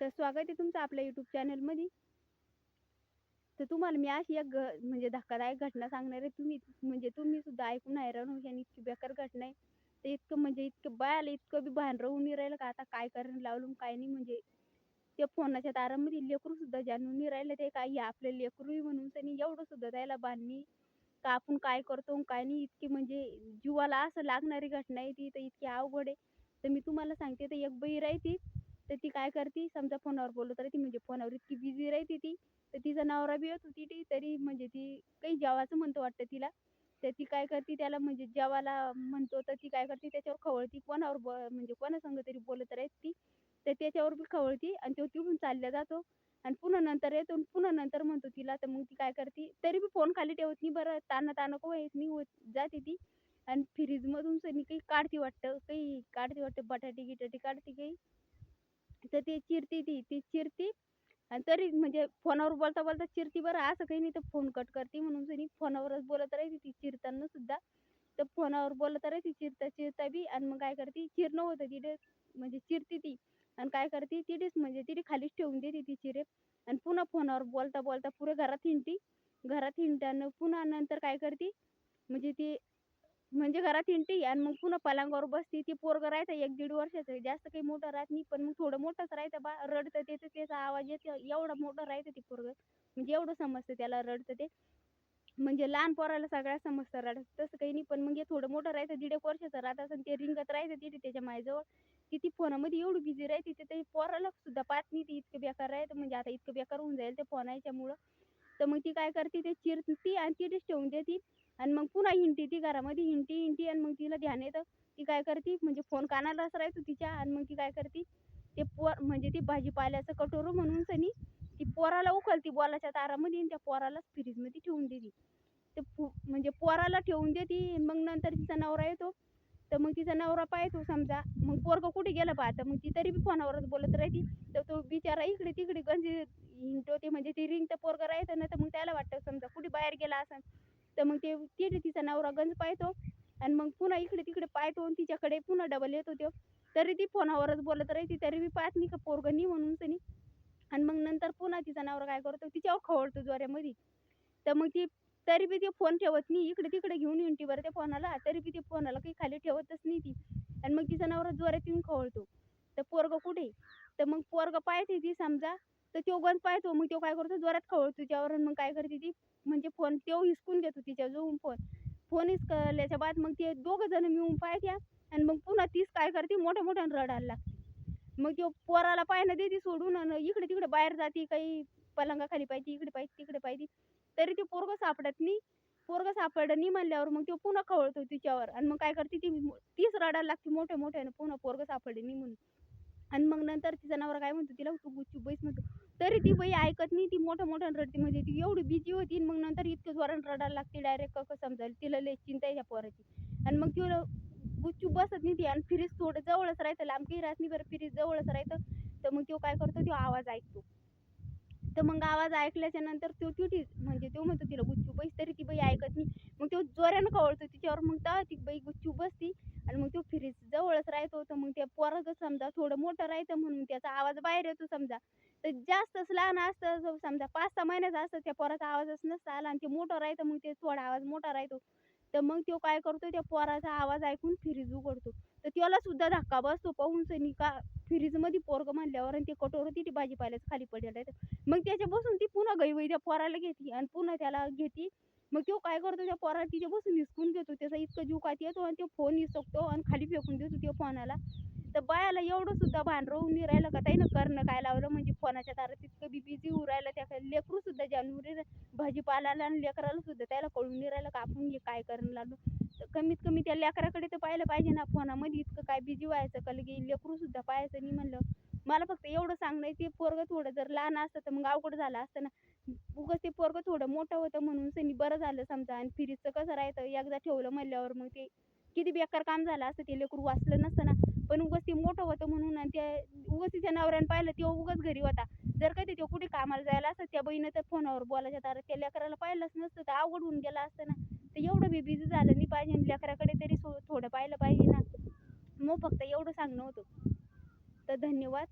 तर स्वागत आहे तुमचं आपल्या यूट्यूब चॅनलमध्ये तर तुम्हाला मी अशी एक घ म्हणजे धक्कादायक घटना सांगणार आहे. तुम्ही म्हणजे तुम्ही सुद्धा ऐकून हैराण आणि इतकी बेकार घटना आहे. तर इतकं म्हणजे इतकं बायाला इतकं बी भान राहून नाही राहिलं का? आता काय करणं लावलं काय नाही? म्हणजे त्या फोनाच्या तारामध्ये लेकरू सुद्धा जाणून राहिलं ते काय हे आपले लेकरू म्हणून त्यांनी एवढं सुद्धा त्याला बांधणी का आपण काय करतो काय नाही? इतकी म्हणजे जीवाला असं लागणारी घटना आहे ती तर इतकी अवघड आहे. तर मी तुम्हाला सांगते तर एक बहीर आहे ती. तर ती काय करते समजा फोनवर बोलत राहते म्हणजे फोनवर इतकी बिझी राहते ती. तर तिचा नवरा बी येत होती ती तरी म्हणजे ती काही जेवायचं म्हणतो वाटतं तिला. तर ती काय करते त्याला म्हणजे जेवायला म्हणतो तर ती काय करते त्याच्यावर खवळती कोणावर ब म्हणजे कोणासंग तरी बोलत राहते ती. तर त्याच्यावर बी खवळती आणि तो तिकडून चालला जातो. आणि पुन्हा नंतर येतो आणि पुन्हा नंतर म्हणतो तिला तर मग ती काय करते तरी बी फोन खाली ठेवत नाही बरं ताना ताना को येत नाही होत जाते ती. आणि फ्रीजमधून सनी काही काढते वाटतं काही काढते वाटतं बटाटे गिटाटे काढते काही. तर ते चिरते ती ती चिरते. आणि तरी म्हणजे फोनवर बोलता बोलता चिरती बरं असं काही नाही तर फोन कट करते म्हणून सनी फोनावरच बोलत राहते ती चिरताना सुद्धा. तर फोनावर बोलत राहते चिरता चिरता बी. आणि मग काय करते चिरणं होतं तिथे. म्हणजे चिरते ती. आणि काय करते तिथेच म्हणजे तिथे खालीच ठेवून देते ती चिरे. आणि पुन्हा फोनावर बोलता बोलता पुरे घरात हिंडती. घरात हिंडताना पुन्हा नंतर काय करते म्हणजे ती म्हणजे घरात इंटी आणि मग पुन्हा पलंगावर बसती. ती पोरगं राहतं एक दीड वर्षाचं जास्त काही मोठं राहत नाही. पण मग थोडं मोठंच राहतं बा. रडतं त्याचं त्याचा आवाज येतो. एवढं मोठं राहतं ते पोरगं. म्हणजे एवढं समजतं त्याला रडतं ते. म्हणजे लहान पोराला सगळ्या समजतं रडत. तसं काही नाही. पण मग हे थोडं मोठं राहायचं दीड एक वर्षाचं राहत असं ते रिंगत राहायचं तिथे त्याच्या मायजवळ. ती ती फोनामध्ये एवढी बिझी राहते ते ते पोराला सुद्धा पाहत नाही. ती इतकं बेकार राहतं म्हणजे आता इतकं बेकार होऊन जाईल ते फोनाच्यामुळं तर मग ती काय करते ते चिरती आणि तिथेच ठेवून देते आणि मग पुन्हा हिंडती ती घरामध्ये हिंडती हिंडती आणि मग तिला ध्यान येतं. ती काय करते म्हणजे फोन कानालाच राहतो तिच्या आणि मग ती काय करते ते पोर म्हणजे ती भाजीपाल्याचं कटोरं म्हणून सनी ती पोराला उकलती बोलाच्या तारामध्ये आणि त्या पोरालाच फ्रीजमध्ये ठेवून देते. ते फु म्हणजे पोराला ठेवून देते मग नंतर तिचा नवरा येतो. तर मग तिचा नवरा पाहतो समजा मग पोरगं कुठे गेलं पाहतं मग ती तरी बी फोनावरच बोलत राहते. तर तो बिचारा इकडे तिकडे गंजी हिंडतो ते म्हणजे ती रिंग तर पोरगं राहतं ना तर मग त्याला वाटतं समजा कुठे बाहेर गेला असं तर मग ते तिथे तिचा नवरा गंज पाहतो आणि मग पुन्हा इकडे तिकडे पाहतो आणि तिच्याकडे पुन्हा डबल येतो तो. तरी ती फोनावरच बोलत राहते तरी मी पाहत नाही का पोरगं नाही म्हणून तरी आणि मग नंतर पुन्हा तिचा नवरा काय करतो तिच्यावर खवळतो जोऱ्यामध्ये तर मग ती तरी बी ते फोन ठेवत नाही इकडे तिकडे घेऊन येऊन ती बरं त्या फोनाला तरी बी ते फोनाला काही खाली ठेवतच नाही ती. आणि मग तिचा नवरा जोरात येऊन खवळतो. तर पोरगं कुठे? तर मग पोरगं पाहते ती समजा. तर तो गंज पाहतो. मग तो काय करतो? जोरात खवळतो तिच्यावर आणि मग काय करते ती? म्हणजे फोन तो हिसकून घेतो तिच्या जवळून फोन. फोन हिसकल्याच्या बाद मग ते दोघं जण मिळून पाहत्या आणि मग पुन्हा तीच काय करते? मोठ्या मोठ्यानं रडायला लागते. मग तो पोराला पाहणं देते सोडून आणि इकडे तिकडे बाहेर जाते. काही पलंगाखाली पाहिजे इकडे पाहिजे तिकडे पाहिजे तरी ते पोरगं सापडत नाही. पोरगं सापडलं नाही म्हणल्यावर मग तो पुन्हा खवळतो तिच्यावर आणि मग काय करते ती? तीच रडायला लागते मोठ्या मोठ्यानं. पुन्हा पोरगं सापडले नाही म्हणून. आणि मग नंतर तिचा नवरा काय म्हणतो? तिला तू गुच्चू बैस म्हणतो. तरी ती बाई ऐकत नाही ती मोठ्या मोठ्यानं रडते म्हणजे ती एवढी बिजी होती आणि मग नंतर इतकं जोरानं रडायला लागते डायरेक्ट कसं समजायला तिला लय चिंता आहे त्या पोराची. आणि मग तिला गुच्चू बसत नाही ती आणि फ्रीज थोडं जवळच राहतं लांब काही राहत नाही बरं फ्रीज जवळच राहतं. तर मग तो काय करतो तो आवाज ऐकतो. तर मग आवाज ऐकल्याच्या नंतर तो तुटी म्हणजे तो म्हणतो तिला गुच्चू बस तरी ती बाई ऐकत नाही. मग तो जोरानं कवळतो तिच्यावर मग तर ती बाई गुच्चू बसती आणि मग तो फ्रीज जवळच राहतो. तर मग त्या पोराचं समजा थोडं मोठं राहतं म्हणून त्याचा आवाज बाहेर येतो समजा. तर जास्तच लहान असतं जो समजा पाच सहा महिन्याचा असतं त्या पोराचा आवाजच नसता आला आणि ते मोठं राहतं मग ते थोडा आवाज मोठा राहतो. तर मग तो काय करतो त्या पोराचा आवाज ऐकून फ्रीज उघडतो. तर त्याला सुद्धा धक्का बसतो पाहून सनी का फ्रीजमध्ये पोरगं म्हणल्यावर आणि ते कटोरं तिथे भाजीपाल्याचं खाली पडेल राहतं मग त्याच्या बसून ती पुन्हा गैवई त्या पोराला घेते आणि पुन्हा त्याला घेते. मग तो काय करतो त्या पोराला तिच्या बसून हिसकून घेतो. त्याचा इतकं जीव कात येतो आणि तो फोन हिसकतो आणि खाली फेकून देतो त्या फोनाला तर बायाला एवढं सुद्धा भान राहून नाही राहिलं का? त्यानं करणं काय लावलं? म्हणजे फोनाच्या दारात इतकं बी बिझी होऊ राहिलं त्या लेकरू सुद्धा जानवरी भाजीपाल्याला आणि लेकराला सुद्धा त्याला कळून नाही राहिलं का आपण हे काय करणं लागलो? तर कमीत कमी त्या लेकराकडे तर पाहिलं पाहिजे ना फोनामध्ये इतकं काय बिझी व्हायचं का लगे लेकरू सुद्धा पाहायचं नाही म्हणलं. मला फक्त एवढं सांगणं ते पोरगं थोडं जर लहान असतं तर मग अवघड झालं असतं ना. उगाच ते पोरगं थोडं मोठं होतं म्हणून सनी बरं झालं समजा आणि फ्रीजचं कसं राहायचं? एकदा ठेवलं म्हणल्यावर मग ते किती बेकार काम झालं असतं ते लेकरू वाचलं नसतं ना. मोठं होतं म्हणून आणि त्या उगाच तिच्या नवऱ्यानं पाहिलं ते उगाच घरी होता. जर कधी ते कुठे कामाला जायला असतं त्या बहिणीनं तर फोनावर बोलायच्या तर त्या लेकराला पाहिलंच नसतं तर अवघड होऊन गेलं असतं ना. तर एवढं बी बिझी झालं नाही पाहिजे लेकराकडे तरी सो थोडं पाहिलं पाहिजे ना. मग फक्त एवढं सांगणं होतं. तर धन्यवाद.